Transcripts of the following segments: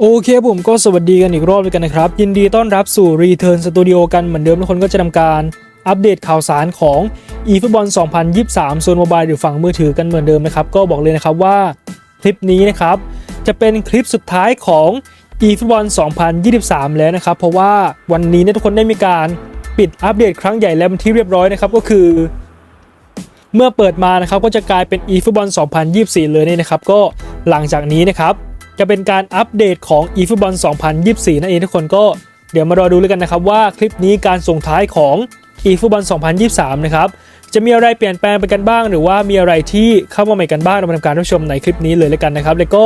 โอเคผมก็สวัสดีกันอีกรอบเลยกันนะครับ ยินดีต้อนรับสู่ Return Studio กันเหมือนเดิมทุกคนก็จะทำการอัปเดตข่าวสารของ eFootball 2023 โซนโมบายหรือฝั่งมือถือกันเหมือนเดิมนะครับ ก็บอกเลยนะครับว่าคลิปนี้นะครับ จะเป็นคลิปสุดท้ายของ eFootball 2023 แล้วนะครับ เพราะว่าวันนี้เนี่ยทุกคนได้มีการปิดอัปเดตครั้งใหญ่แล้วเป็นที่เรียบร้อยนะครับก็คือ เมื่อเปิดมานะครับก็จะกลายเป็น eFootball 2024 เลยนี่นะครับ ก็หลังจากนี้นะครับ จะเป็นการอัปเดตของ eFootball 2024 นั่นเองทุกคนก็เดี๋ยวมารอดูเลยกันนะครับว่าคลิปนี้การส่งท้ายของ eFootball 2023 นะครับจะมีอะไรเปลี่ยนแปลงไปกันบ้าง หรือว่ามีอะไรที่เข้ามาใหม่กันบ้างเรามาทำการรับชมในคลิปนี้เลยแล้วกันนะครับ แล้วก็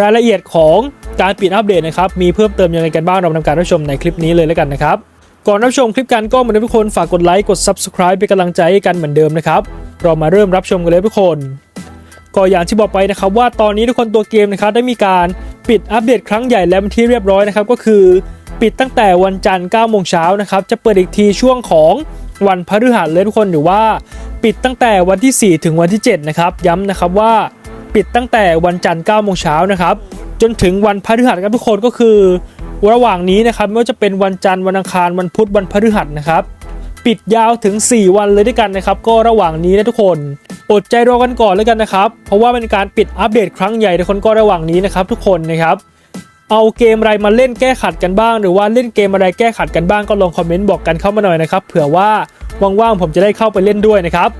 รายละเอียดของการปิดอัปเดตนะครับมีเพิ่มเติมยังไงกันบ้างเรามาทำการรับชมในคลิปนี้เลยแล้วกันนะครับก่อนรับชมคลิปกันก็เหมือนทุกคนฝากกดไลค์กด Subscribe เป็นกำลังใจให้กันเหมือนเดิมนะครับเรามาเริ่มรับชมกันเลยทุกคน ก็อย่างที่บอกไปนะครับว่าตอนนี้ทุกคนตัวเกมนะครับได้มีการปิดอัปเดตครั้งใหญ่แล้วที่เรียบร้อยนะครับก็คือปิดตั้งแต่วันจันทร์9โมงเช้านะครับจะเปิดอีกทีช่วงของวันพฤหัสเลยทุกคนหรือว่า ปิดตั้งแต่วันที่ 4 ถึงวันที่ 7 นะครับ ย้ำนะครับว่าปิดตั้งแต่วันจันทร์9โมงเช้านะครับจนถึงวันพฤหัสครับทุกคนก็คือ ระหว่างนี้นะครับไม่ว่าจะเป็นวันจันทร์วันอังคารวันพุธวันพฤหัสนะครับ ปิดยาวถึง 4 วันเลยด้วยกันนะครับ ก็ระหว่างนี้นะทุกคน อดใจรอกันก่อนเลยกันนะครับ เพราะว่าเป็นการปิดอัปเดตครั้งใหญ่ทุกคนก็ระหว่างนี้นะครับ ทุกคนนะครับเอาเกมอะไรมาเล่นแก้ขัดกันบ้าง หรือว่าเล่นเกมอะไรแก้ขัดกันบ้างก็ลองคอมเมนต์บอกกันเข้ามาหน่อยนะครับเผื่อว่าว่างๆผมจะได้เข้าไปเล่นด้วยนะครับ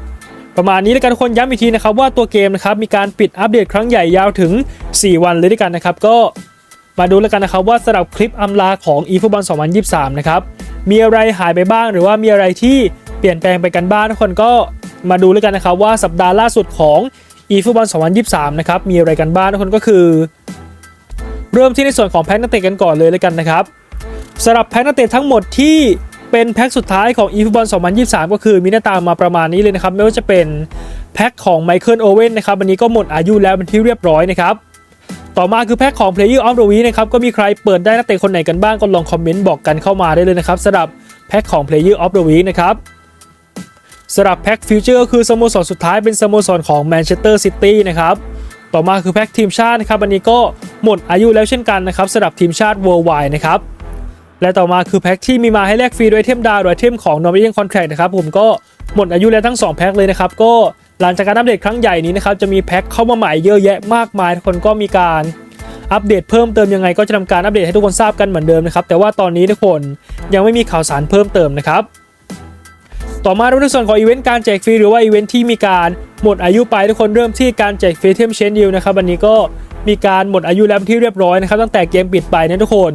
ประมาณนี้แล้วกันทุกคนย้ำอีกทีนะครับว่าตัวเกมนะครับมีการปิดอัปเดตครั้งใหญ่ยาวถึง 4 วันเลยด้วยกันนะครับก็มาดูแล้วกันนะครับว่าสำหรับคลิปอำลาของ eFootball 2023 นะครับมีอะไรหายไปบ้าง หรือว่ามีอะไรที่เปลี่ยนแปลงไปกันบ้างทุกคนก็ มาดูแล้วกันนะครับว่าสัปดาห์ล่าสุดของ eFootball 2023 นะครับ มีอะไรกันบ้างทุกคนก็คือ เริ่มที่ในส่วนของแพ็คนักเตะกันก่อนเลยเลยกันนะครับสำหรับแพ็คนักเตะทั้งหมดที่เป็นแพ็คสุดท้ายของ eFootball 2023 ก็คือมีหน้าตามาประมาณนี้เลยนะครับ ไม่ว่าจะเป็นแพ็คของไมเคิลโอเว่นนะครับวันนี้ก็หมดอายุแล้วเป็นที่เรียบร้อยนะครับต่อมาคือแพ็คของ Player of the Week นะครับก็มีใครเปิดได้นักเตะคนไหนกันบ้างก็ลองคอมเมนต์บอกกันเข้ามาได้เลยนะครับสำหรับแพ็คของ Player of the Week นะครับ สำหรับแพ็คฟิวเจอร์ก็คือสโมสรสุดท้ายเป็นสโมสรของแมนเชสเตอร์ซิตี้นะครับต่อมาคือแพ็คทีมชาตินะครับอันนี้ก็หมดอายุแล้วเช่นกันนะครับสำหรับทีมชาติ Worldwide นะครับและต่อมาคือแพ็คที่มีมาให้แลกฟรีโดยเทมดาวโดยเทมของ Norwegian Contract นะครับผมก็หมดอายุแล้วทั้ง 2 แพ็คเลยนะครับก็หลังจากการอัปเดตครั้งใหญ่นี้นะครับจะมีแพ็คเข้ามาใหม่เยอะแยะมากมายทุกคนก็มีการอัปเดตเพิ่มเติมยังไงก็จะทำการอัปเดตให้ทุกคนทราบกันเหมือนเดิมนะครับแต่ว่าตอนนี้ทุกคนยังไม่มีข่าวสารเพิ่มเติมนะครับ ต่อมาในส่วนของอีเวนต์การแจกฟรีหรือว่าอีเวนต์ที่มีการหมดอายุไปทุกคนเริ่มที่การแจกฟรีเทมเชนดิวนะครับวันนี้ก็มีการหมดอายุแล้วที่เรียบร้อยนะครับตั้งแต่เกมปิดไปนะทุกคน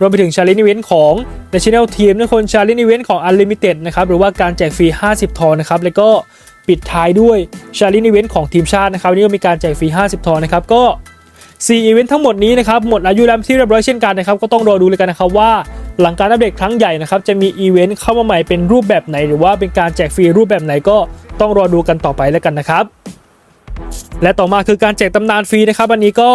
รวมไปถึงชาเลนจ์อีเวนต์ของ National Team ทุกคนชาเลนจ์อีเวนต์ของ Unlimited นะครับหรือว่าการแจกฟรี 50 ทองนะครับแล้วก็ปิดท้ายด้วยชาเลนจ์อีเวนต์ของทีมชาตินะครับวันนี้ก็มีการแจกฟรี 50 ทองนะครับก็4อีเวนต์ทั้งหมดนี้นะครับหมดอายุแล้วที่เรียบร้อยเช่นกันนะครับก็ต้องรอดูเลยกันนะครับว่า หลังการอัปเดตครั้งใหญ่นะครับจะมีอีเวนต์เข้ามาใหม่เป็นรูปแบบไหน หรือว่าเป็นการแจกฟรีรูปแบบไหนก็ต้องรอดูกันต่อไปแล้วกันนะครับ และต่อมาคือการแจกตำนานฟรีนะครับวันนี้ก็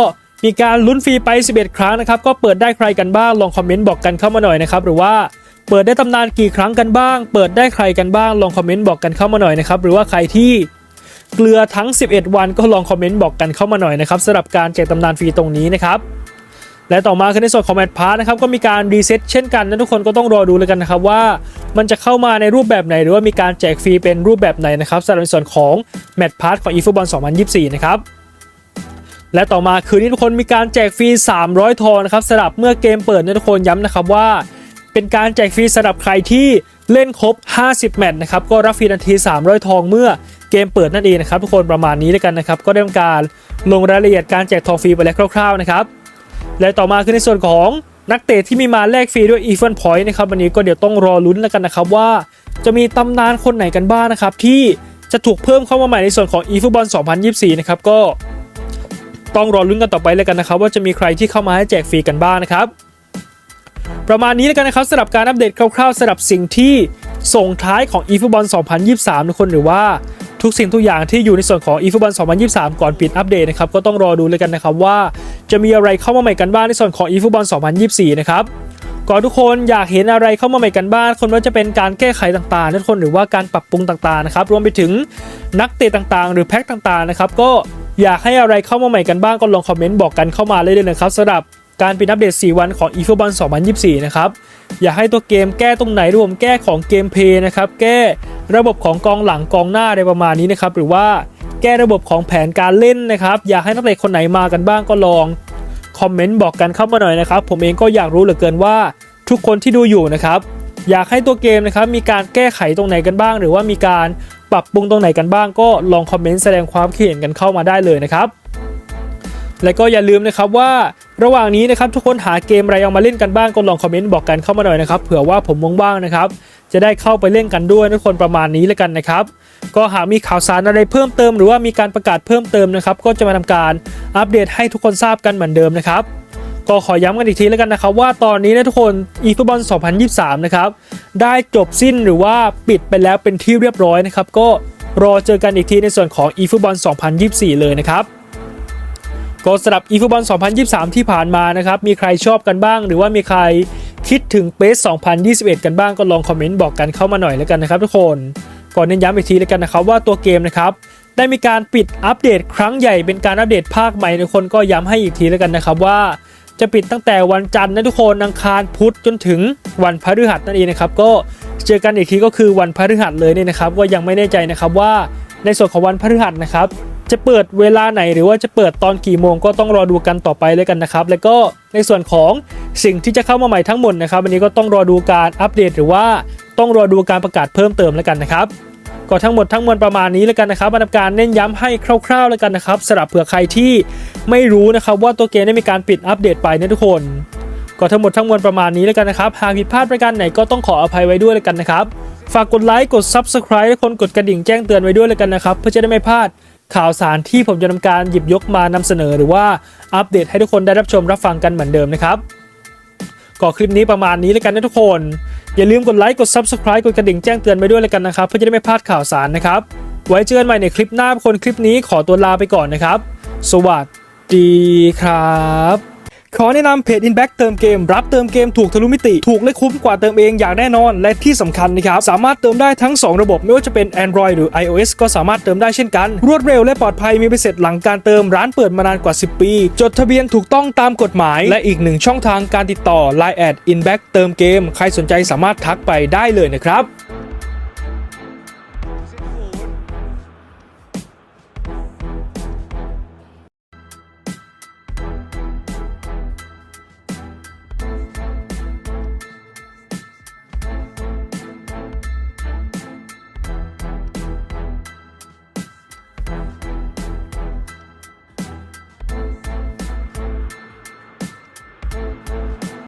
มีการลุ้นฟรีไป 11 ครั้งนะครับก็เปิดได้ใครกันบ้างลองคอมเมนต์บอกกันเข้ามาหน่อยนะครับหรือว่าเปิดได้ตำนานกี่ครั้งกันบ้าง เปิดได้ใครกันบ้าง ลองคอมเมนต์บอกกันเข้ามาหน่อยนะครับหรือว่าใครที่เกลือทั้ง 11 วันก็ลองคอมเมนต์บอกกันเข้ามาหน่อยนะครับสำหรับการแจกตำนานฟรีตรงนี้นะครับ และต่อมาคือในส่วนของแมตช์พาร์นะครับก็มีการรีเซ็ตเช่นกันนะทุกคนก็ต้องรอดูเลยกันนะครับว่ามันจะเข้ามาในรูปแบบไหน หรือว่ามีการแจกฟรีเป็นรูปแบบไหนนะครับสำหรับในส่วนของแมตช์พาร์ทของ eFootball 2024 นะครับและต่อมาคืนนี้ทุกคนมีการแจกฟรี 300 ทองนะครับสำหรับเมื่อเกมเปิดนะทุกคนย้ำนะครับว่า เป็นการแจกฟรีสำหรับใครที่เล่นครบ 50 แมตช์นะครับก็รับฟรีทันที 300 ทองเมื่อเกมเปิดนั่นเองนะครับทุกคนประมาณนี้แล้วกันนะครับก็ได้ทำการลงรายละเอียดการแจกทองฟรีไปแล้วคร่าวๆนะครับ และต่อมาคือในส่วนของนักเตะที่มีมาแลกฟรีด้วย e v e n Point นะครับวันนี้ก็เดี๋ยวต้องรอลุ้นแล้วกันนะครับว่า จะมีตำนานคนไหนกันบ้างนะครับที่จะถูกเพิ่มเข้ามาใหม่ในส่วนของ eFootball 2024 นะครับก็ต้องรอลุ้นกันต่อไปแล้วกันนะครับ ว่าจะมีใครที่เข้ามาให้แจกฟรีกันบ้างนะครับ ประมาณนี้แล้วกันนะครับสำหรับการอัปเดตคร่าวๆสำหรับสิ่งที่ส่งท้ายของ e f o o t b a l l 2023 ทุกคนหรือว่า ทุกสิ่งทุกอย่างที่อยู่ในส่วนของ e f o o t b a l l 2023 ก่อนปิดอัปเดตนะครับก็ต้องรอดูเลยกันนะครับว่าจะมีอะไรเข้ามาใหม่กันบ้างในส่วนของ e f o o t b a l l 2024 นะครับก่อนทุกคนอยากเห็นอะไรเข้ามาใหม่กันบ้างคนว่าจะเป็นการแก้ไขต่างๆทุกคนหรือว่าการปรับปรุงต่างๆนะครับรวมไปถึงนักเตะต่างๆ หรือแพ็คต่างๆนะครับก็อยากให้อะไรเข้ามาใหม่กันบ้างก็ลองคอมเมนต์บอกกันเข้ามาเลยเลยนะครับสำหรับการปิดอัปเดต 4 วันของ e f o o t b a l 2024 นะครับ อยากให้ตัวเกมแก้ตรงไหนรวมแก้ของเกมเพย์นะครับ แก้ ระบบของกองหลังกองหน้าอะไรประมาณนี้นะครับหรือว่าแก้ระบบของแผนการเล่นนะครับ อยากให้นักเตะคนไหนมากันบ้างก็ลองคอมเมนต์บอกกันเข้ามาหน่อยนะครับ ผมเองก็อยากรู้เหลือเกินว่าทุกคนที่ดูอยู่นะครับ อยากให้ตัวเกมนะครับมีการแก้ไขตรงไหนกันบ้าง หรือว่ามีการปรับปรุงตรงไหนกันบ้าง ก็ลองคอมเมนต์แสดงความคิดเห็นกันเข้ามาได้เลยนะครับ และก็อย่าลืมนะครับว่าระหว่างนี้นะครับทุกคนหาเกมอะไรเอามาเล่นกันบ้างก็ลองคอมเมนต์บอกกันเข้ามาหน่อยนะครับเผื่อว่าผมว่างๆนะครับ จะได้เข้าไปเล่นกันด้วยทุกคนประมาณนี้แล้วกันนะครับ ก็หากมีข่าวสารอะไรเพิ่มเติมหรือว่ามีการประกาศเพิ่มเติมนะครับ ก็จะมาทำการอัปเดตให้ทุกคนทราบกันเหมือนเดิมนะครับก็ขอย้ำกันอีกทีแล้วกันนะครับว่าตอนนี้นะทุกคน e f o o t b a l l 2023 นะครับได้จบสิ้นหรือว่าปิดไปแล้วเป็นที่เรียบร้อยนะครับ ก็รอเจอกันอีกทีในส่วนของ e f o o t b a l l 2024 เลยนะครับก็สำหรับ e f o o t b a l l 2023 ที่ผ่านมานะครับมีใครชอบกันบ้าง หรือว่ามีใคร คิดถึงเปส2021 กันบ้างก็ลองคอมเมนต์บอกกันเข้ามาหน่อยแล้วกันนะครับทุกคนก่อนเน้นย้ำอีกทีแล้วกันนะครับว่าตัวเกมนะครับได้มีการปิดอัปเดตครั้งใหญ่เป็นการอัปเดตภาคใหม่ทุกคนก็ย้ำให้อีกทีแล้วกันนะครับว่าจะปิดตั้งแต่วันจันทร์นะทุกคนอังคารพุธจนถึงวันพฤหัสนั่นเองนะครับก็เจอกันอีกทีก็คือวันพฤหัสเลยเนี่ยนะครับก็ยังไม่แน่ใจนะครับว่าในส่วนของวันพฤหัสนะครับ จะเปิดเวลาไหนหรือว่าจะเปิดตอนกี่โมงก็ต้องรอดูกันต่อไปเลยกันนะครับ แล้วก็ในส่วนของสิ่งที่จะเข้ามาใหม่ทั้งหมดนะครับวันนี้ก็ต้องรอดูการอัปเดต หรือว่าต้องรอดูการประกาศเพิ่มเติมแล้วกันนะครับก็ทั้งหมดทั้งมวลประมาณนี้แล้วกันนะครับมาทำการเน้นย้ำให้คร่าวๆแล้วกันนะครับสำหรับเผื่อใครที่ไม่รู้นะครับว่าตัวเกมได้มีการปิดอัปเดตไปนะทุกคน ก็ทั้งหมดทั้งมวลประมาณนี้แล้วกันนะครับหากผิดพลาดประการไหนก็ต้องขออภัยไว้ด้วยแล้วกันนะครับ ฝากกดไลค์กด Subscribe และคนกดกระดิ่งแจ้งเตือนไว้ด้วยแล้วกันนะครับ เพื่อจะได้ไม่พลาด ข่าวสารที่ผมจะทำการหยิบยกมานำเสนอ หรือว่าอัปเดตให้ทุกคนได้รับชมรับฟังกันเหมือนเดิมนะครับก็คลิปนี้ประมาณนี้แล้วกันนะทุกคน อย่าลืมกดไลค์กด Subscribe กดกระดิ่งแจ้งเตือนไปด้วยแล้วกันนะครับ เพื่อจะได้ไม่พลาดข่าวสารนะครับ ไว้เจอกันใหม่ในคลิปหน้าคนคลิปนี้ขอตัวลาไปก่อนนะครับ สวัสดีครับ ขอแนะนำเพจ Inback เติมเกม รับเติมเกมถูกทะลุมิติ ถูกและคุ้มกว่าเติมเองอย่างแน่นอน และที่สำคัญนะครับ สามารถเติมได้ทั้ง 2 ระบบไม่ว่าจะเป็น Android หรือ iOS ก็สามารถเติมได้เช่นกัน รวดเร็วและปลอดภัยมีใบเสร็จหลังการเติมร้านเปิดมานานกว่า 10 ปี จดทะเบียนถูกต้องตามกฎหมาย และอีกหนึ่งช่องทางการติดต่อ Line แอด Inback เติมเกม ใครสนใจสามารถทักไปได้เลยนะครับ